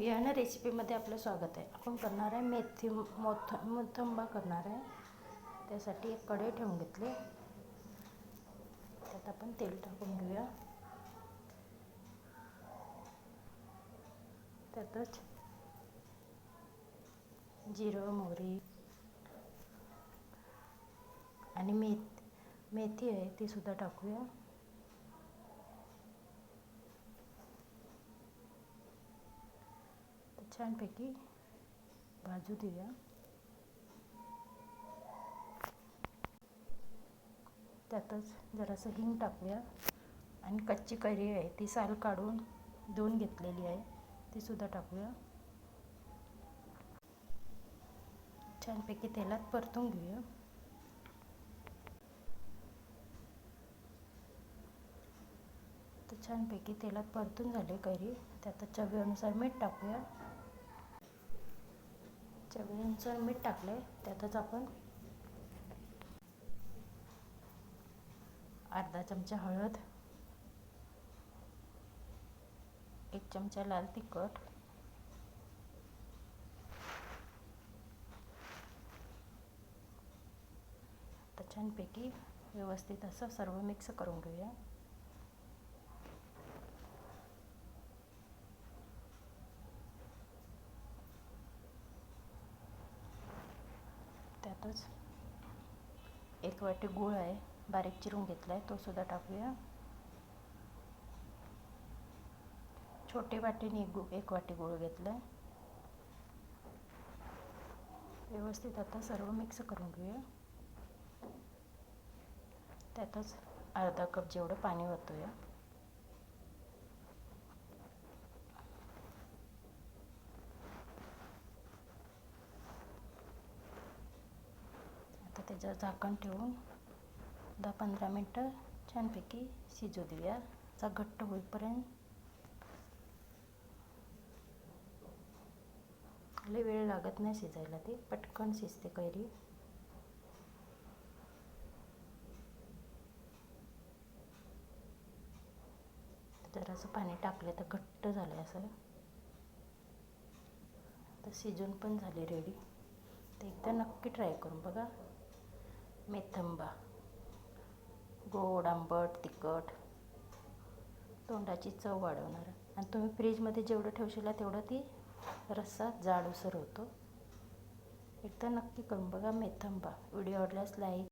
विहाना रेसिपीमध्ये आपलं स्वागत आहे. आपण करणार आहे मेथी मोथ मोथंबा करणार आहे. त्यासाठी एक कढई ठेवून घेतली. त्यात आपण तेल टाकून घेऊया. त्यातच जिरं मोहरी आणि मेथ मेथी आहे ती सुद्धा टाकूया. छानपैकी भाजू देऊया. त्यातच जरासं हिंग टाकूया. आणि कच्ची कैरी आहे ती साल काढून धुवून घेतलेली आहे ती सुद्धा टाकूया. छानपैकी तेलात परतून घेऊया. तर छानपैकी तेलात परतून झाले कैरी. त्यात चवीनुसार मीठ टाकूया. चवीनुसार मीठ टाकले त्यातच आपण अर्धा चमचा हळद एक चमचा लाल तिखट छानपैकी व्यवस्थित असं सर्व मिक्स करून घेऊया. त्यातच एक वाटी गूळ आहे. बारीक चिरून घेतला आहे तो सुद्धा टाकूया. छोटे वाटीने गु एक वाटी गूळ घेतला आहे व्यवस्थित आता सर्व मिक्स करून घेऊया. त्यातच अर्धा कप जेवढं पाणी ओतूया आता त्याच्यावर झाकण ठेवून दहा पंधरा मिनटं छानपैकी शिजू देऊया. चा घट्ट होईपर्यंत. लई वेळ लागत नाही शिजायला ती. पटकन शिजते कैरी. जरासं पाणी टाकले तर घट्ट झालं आहे असं. तर शिजून पण झाली रेडी ते एकदा नक्की ट्राय करून बघा. मेथंबा गोड आंबट तिखट तोंडाची चव वाढवणार. आणि तुम्ही फ्रीजमध्ये जेवढं ठेवशीला तेवढं ती रस्सा जाडूसर होतो. एकदा नक्की करून बघा मेथंबा. व्हिडिओ आवडल्यास लाईक